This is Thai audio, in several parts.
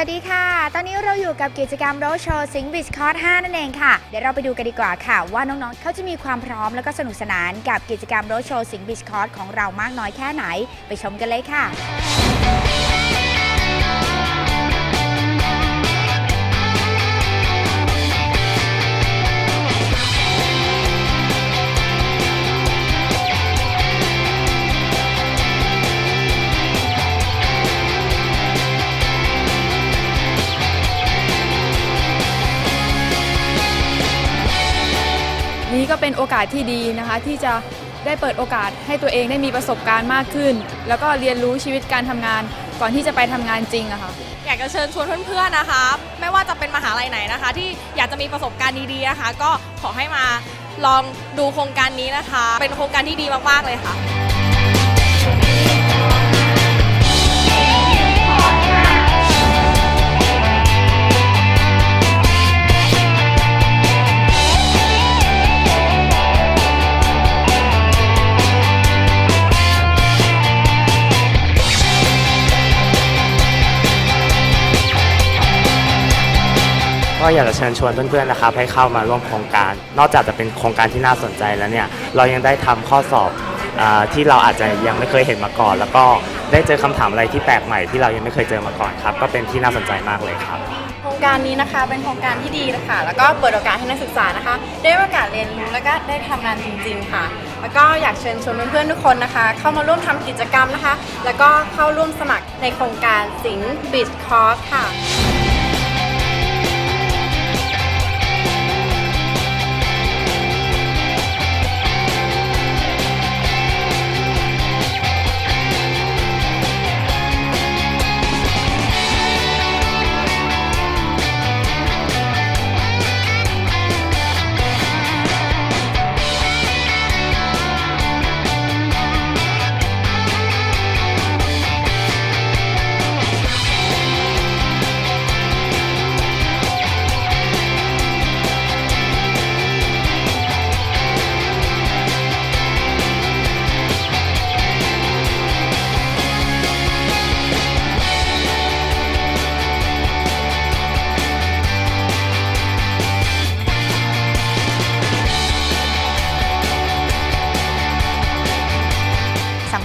วัสดีค่ะ ตอนนี้เราอยู่กับกิจกรรมโรโชสิงห์บิชคอร์5นั่นเองค่ะ เดี๋ยวเราไปดูกันดีกว่าค่ะ ว่าน้องๆ เขาจะมีความพร้อมแล้วก็สนุกสนานกับกิจกรรมโรโชสิงห์บิชคอร์ของเรามากน้อยแค่ไหน ไปชมกันเลยค่ะ เป็นโอกาสที่ดีนะคะ ที่จะได้เปิดโอกาสให้ตัวเองได้มีประสบการณ์มากขึ้น แล้วก็เรียนรู้ชีวิตการทำงานก่อนที่จะไปทำงานจริงอะค่ะ อยากจะเชิญชวนเพื่อนๆนะคะ ไม่ว่าจะเป็นมหาลัยไหนนะคะ ที่อยากจะมีประสบการณ์ดีๆนะคะ ก็ขอให้มาลองดูโครงการนี้นะคะ เป็นโครงการที่ดีมากๆเลยค่ะ ก็อยากจะเชิญชวนเพื่อนๆนะครับให้เข้ามาร่วมโครงการ นอกจากจะเป็นโครงการที่น่าสนใจแล้วเนี่ยเรายังได้ทำข้อสอบอที่เราอาจจะยังไม่เคยเห็นมาก่อน แล้วก็ได้เจอคำถามอะไรที่แปลกใหม่ที่เรายังไม่เคยเจอมาก่อนครับ ก็เป็นที่น่าสนใจมากเลยครับโครงการนี้นะคะเป็นโครงการที่ดีนะคะแล้วก็เปิดโอกาสให้นักศึกษานะคะ ได้โอกาสเรียนรู้แล้วก็ได้ทำงานจริง ๆ ค่ะ แล้วก็อยากเชิญชวนเพื่อนๆทุกคนนะคะ เข้ามาร่วมทำกิจกรรมนะคะ แล้วก็เข้าร่วมสมัครในโครงการสิงห์บิชคอร์สค่ะ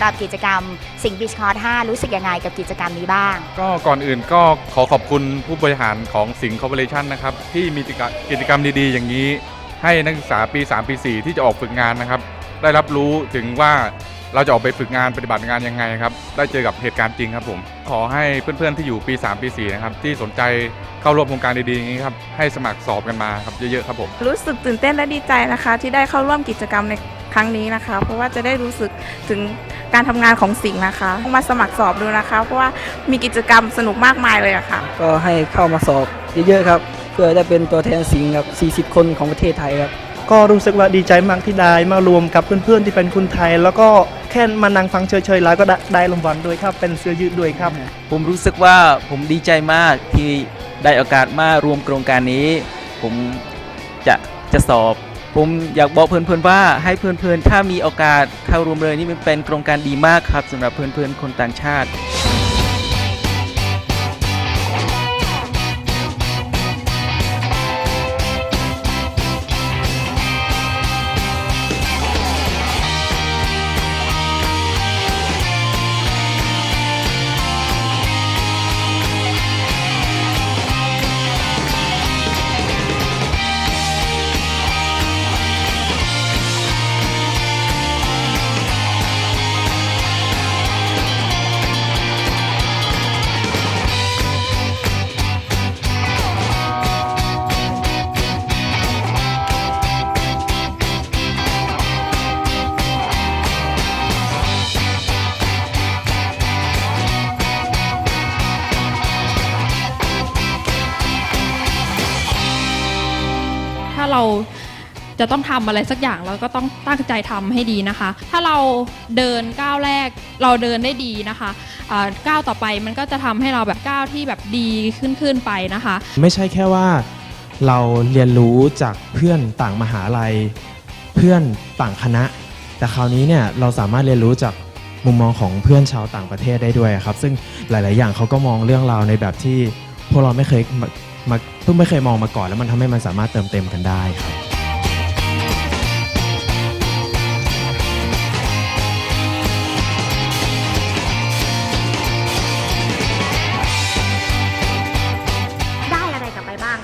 หรับกิจกรรมสิงห์บิสคอร์5รู้สึกยังไงกับกิจกรรมนี้บ้าง ก็ก่อนอื่นก็ขอขอบคุณผู้บริหารของสิงห์คอร์ปอเรชันนะครับ ที่มีกิจกรรมกิจกรรมดีๆ อย่างนี้ ให้นักศึกษาปี 3 ปี 4 ที่จะออกฝึกงานนะครับ ได้รับรู้ถึงว่าเราจะออกไปฝึกงานปฏิบัติงานยังไงครับ ได้เจอกับเหตุการณ์จริงครับผม ขอให้เพื่อนๆที่อยู่ปี 3 ปี 4 นะครับ ที่สนใจเข้าร่วมโครงการดีๆอย่างนี้ครับ ให้สมัครสอบกันมาครับเยอะๆครับผม รู้สึกตื่นเต้นและดีใจนะคะ ที่ได้เข้าร่วมกิจกรรมในครั้งนี้นะคะ เพราะว่าจะได้รู้สึกถึง การทำงานของสิงห์นะคะ มาสมัครสอบดูนะคะ เพราะว่ามีกิจกรรมสนุกมากมายเลยอะค่ะ ก็ให้เข้ามาสอบเยอะๆครับ เพื่อได้เป็นตัวแทนสิงห์ครับ40 คนของประเทศไทยครับ ก็รู้สึกว่าดีใจมากที่ได้มารวมกับเพื่อนๆที่เป็นคนไทย แล้วก็แค่มานั่งฟังเฉยๆแล้วก็ได้ได้รางวัลด้วยครับเป็นเสื้อยืดด้วยครับ ผมรู้สึกว่าผมดีใจมากที่ได้โอกาสมารวมโครงการนี้ ผมจะจะสอบ ผมอยากบอกเพื่อนๆว่าให้เพื่อนๆ ถ้ามีโอกาสเข้าร่วมเลยนี่มันเป็นโครงการดีมากครับสำหรับเพื่อนๆคนต่างชาติ จะต้องทำอะไรสักอย่างเราก็ต้องตั้งใจทำให้ดีนะคะ ถ้าเราเดินก้าวแรกเราเดินได้ดีนะคะก้าวต่อไปมันก็จะทำให้เราแบบก้าวที่แบบดีขึ้นขึ้นไปนะคะ ไม่ใช่แค่ว่าเราเรียนรู้จากเพื่อนต่างมหาลัย เพื่อนต่างคณะ แต่คราวนี้เนี่ยเราสามารถเรียนรู้จากมุมมองของเพื่อนชาวต่างประเทศได้ด้วยครับ ซึ่งหลาย ๆ อย่างเขาก็มองเรื่องราวในแบบที่พวกเราไม่เคยมาเพิ่งไม่เคยมองมาก่อนแล้วมันทำให้มันสามารถเติมเต็มกันได้ครับ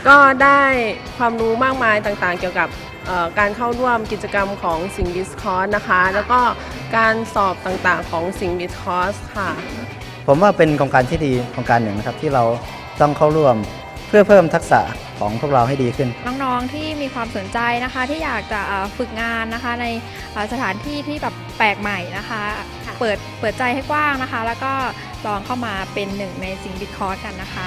กลับไปบ้างก็ได้ความรู้มากมายต่างๆ เกี่ยวกับเอ่อการเข้าร่วมกิจกรรมของสิงห์บิสคอร์สนะคะ แล้วก็การสอบต่างๆของสิงห์บิสคอร์สค่ะ ผมว่าเป็นโครงการที่ดีโครงการหนึ่งนะครับที่เราต้องเข้าร่วมเพื่อเพิ่มทักษะของพวกเราให้ดีขึ้น น้องๆที่มีความสนใจนะคะ ที่อยากจะเอ่อฝึกงานนะคะในเอ่อสถานที่ที่แบบแปลกใหม่นะคะ เปิดเปิดใจให้กว้างนะคะ แล้วก็ลองเข้ามาเป็นหนึ่งในสิงห์บิดคอร์สกันนะคะ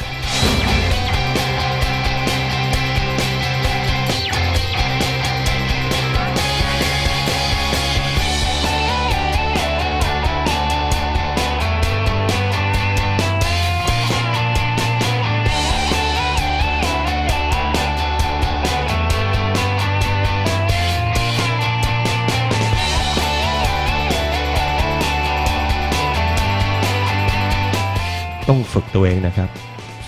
ต้องฝึกตัวเองนะครับ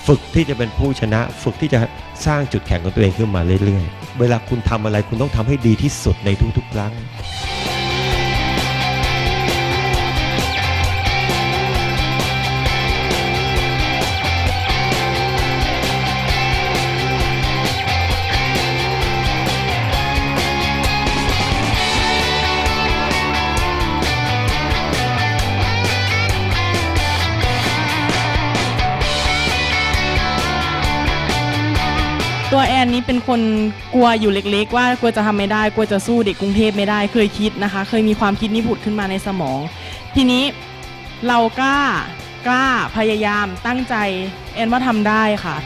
ฝึกที่จะเป็นผู้ชนะ ฝึกที่จะสร้างจุดแข็งของตัวเองขึ้นมาเรื่อยๆ เวลาคุณทำอะไรคุณต้องทำให้ดีที่สุดในทุกๆ ครั้ง แอนนี้เป็นคนกลัวอยู่เล็ก ๆ ว่ากลัวจะทำไม่ได้กลัวจะสู้เด็กกรุงเทพไม่ได้เคยคิดนะคะ เคยมีความคิดนี้ผุดขึ้นมาในสมอง ทีนี้เรากล้ากล้าพยายามตั้งใจแอนว่าทำได้ค่ะ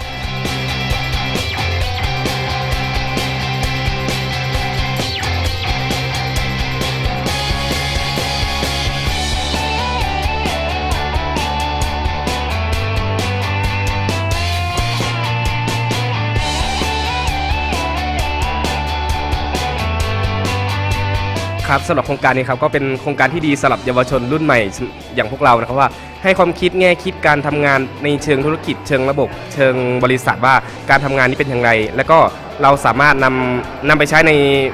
ครับสำหรับโครงการนี้ครับก็เป็นโครงการที่ดีสำหรับเยาวชนรุ่นใหม่อย่างพวกเรานะครับว่าให้ความคิดแง่คิดการทำงานในเชิงธุรกิจ เชิงระบบ เชิงบริษัทว่าการทำงานนี้เป็นอย่างไร แล้วก็เราสามารถนำนำไปใช้ใน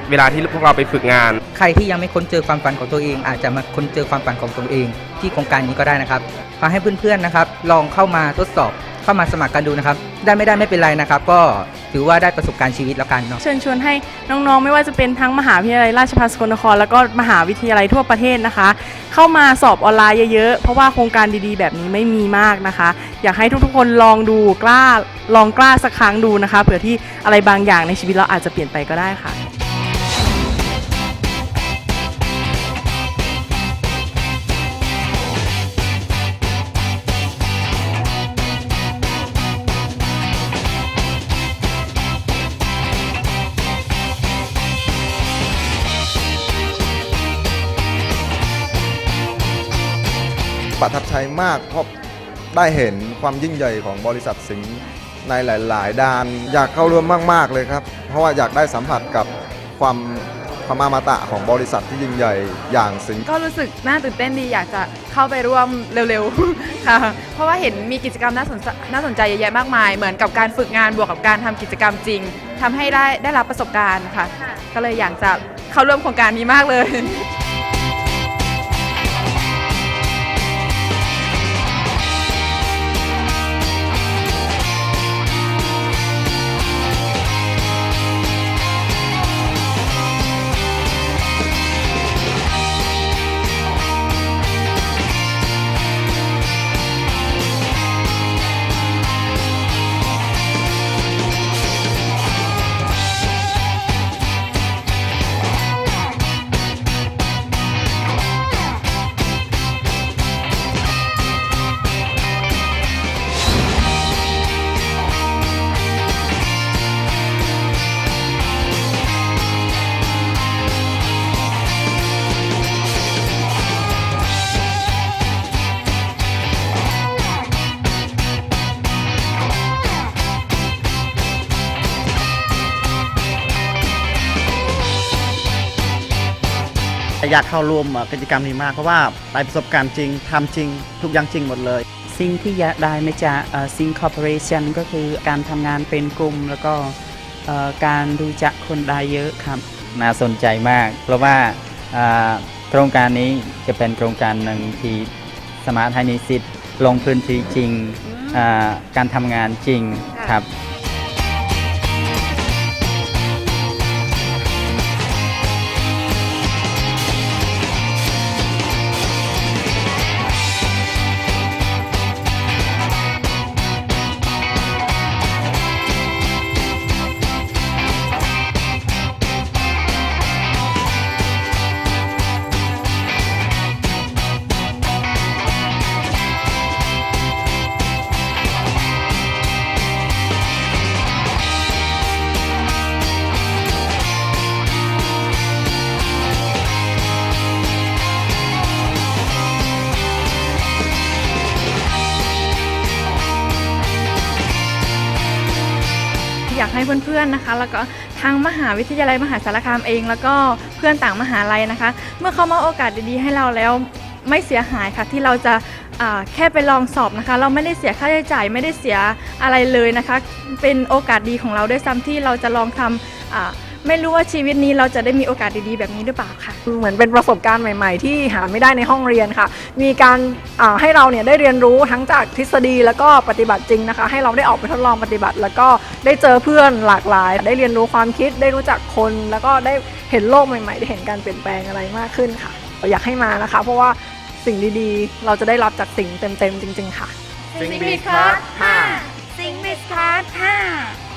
เวลาที่พวกเราไปฝึกงาน ใครที่ยังไม่ค้นเจอความฝันของตัวเอง อาจจะมาค้นเจอความฝันของตัวเอง ที่โครงการนี้ก็ได้นะครับขอให้เพื่อนๆนะครับ ลองเข้ามาทดสอบ เข้ามาสมัครกันดูนะครับ ได้ไม่ได้ไม่เป็นไรนะครับ ก็ถือว่าได้ประสบการณ์ชีวิตแล้วกันเนาะเชิญชวนให้น้องๆ ไม่ว่าจะเป็นทั้งมหาวิทยาลัยราชภัฏสกลนคร แล้วก็มหาวิทยาลัยทั่วประเทศนะคะ เข้ามาสอบออนไลน์เยอะๆ เพราะว่าโครงการดีๆ แบบนี้ไม่มีมากนะคะ อยากให้ทุกๆ คนลองดูกล้าลองกล้าสักครั้งดูนะคะเผื่อที่อะไรบางอย่างในชีวิตเราอาจจะเปลี่ยนไปก็ได้ค่ะ ประทับใจมากเพราะได้เห็นความยิ่งใหญ่ของบริษัทสิงห์ในหลาย ๆ ด้าน อยากเข้าร่วมมาก ๆ เลยครับ เพราะว่าอยากได้สัมผัสกับความความอมตะของบริษัทที่ยิ่งใหญ่อย่างสิงห์ก็รู้สึกน่าตื่นเต้นดีอยากจะเข้าไปร่วมเร็ว ๆ ค่ะ เพราะว่าเห็นมีกิจกรรมน่าสนน่าสนใจเยอะแยะมากมาย เหมือนกับการฝึกงานบวกกับการทำกิจกรรมจริงทำให้ได้ได้รับประสบการณ์ค่ะ ก็เลยอยากจะเข้าร่วมโครงการนี้มากเลย อยากเข้าร่วมเอ่อกิจกรรมนี้มาก เพราะว่าได้ประสบการณ์จริงทำจริง ทุกอย่างจริงหมดเลย สิ่งที่อยากได้มาจากซิงคอร์ปอเรชันก็คือการทำงานเป็นกลุ่ม แล้วก็เอ่อการรู้จักคนได้เยอะครับ น่าสนใจมาก เพราะว่าอ่าโครงการนี้จะเป็นโครงการหนึ่งที่สมาร์ทให้นิสิตลงพื้นที่จริงอ่าการทำงานจริงครับ ให้เพื่อนๆนะคะ แล้วก็ทางมหาวิทยาลัยมหาสารคามเอง แล้วก็เพื่อนต่างมหาลัยนะคะ เมื่อเขามาโอกาสดีๆให้เราแล้วไม่เสียหายค่ะที่เราจะาแค่ไปลองสอบนะคะ เราไม่ได้เสียค่าใช้จ่ายไม่ได้เสียอะไรเลยนะคะ เป็นโอกาสดีของเราด้วยซ้ำที่เราจะลองทำอ่า ไม่รู้ว่าชีวิตนี้เราจะได้มีโอกาสดีๆ แบบนี้หรือเปล่าค่ะ เหมือนเป็นประสบการณ์ใหม่ ๆ ที่หาไม่ได้ในห้องเรียนค่ะ มีการอ่าให้เราเนี่ยได้เรียนรู้ทั้งจากทฤษฎีแล้วก็ปฏิบัติจริงนะคะ ให้เราได้ออกไปทดลองปฏิบัติ แล้วก็ได้เจอเพื่อนหลากหลาย ได้เรียนรู้ความคิดได้รู้จักคน แล้วก็ได้เห็นโลกใหม่ๆ ได้เห็นการเปลี่ยนแปลงอะไรมากขึ้นค่ะเราอยากให้มานะคะ เพราะว่าสิ่งดีๆ เราจะได้รับจากสิ่งเต็มๆจริง ๆ ค่ะ สิงบิสคอร์ส5สิงบิสคอร์ส5